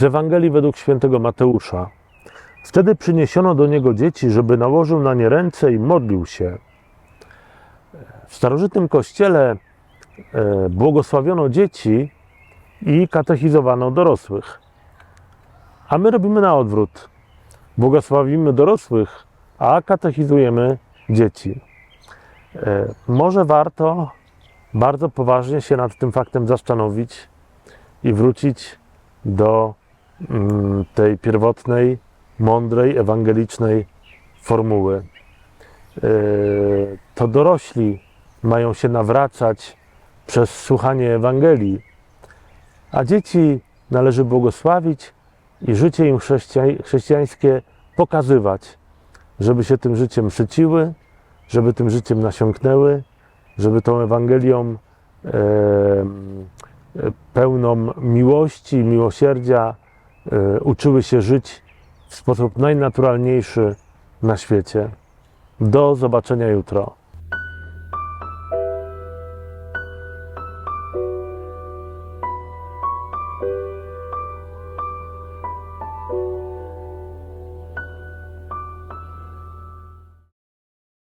z Ewangelii według świętego Mateusza. Wtedy przyniesiono do niego dzieci, żeby nałożył na nie ręce i modlił się. W starożytnym kościele e, błogosławiono dzieci i katechizowano dorosłych. A my robimy na odwrót. Błogosławimy dorosłych, a katechizujemy dzieci. E, Może warto bardzo poważnie się nad tym faktem zastanowić i wrócić do tej pierwotnej, mądrej, ewangelicznej formuły. E, To dorośli mają się nawracać przez słuchanie Ewangelii, a dzieci należy błogosławić i życie im chrześcija- chrześcijańskie pokazywać, żeby się tym życiem syciły, żeby tym życiem nasiąknęły, żeby tą Ewangelią e, pełną miłości miłosierdzia uczyły się żyć w sposób najnaturalniejszy na świecie. Do zobaczenia jutro.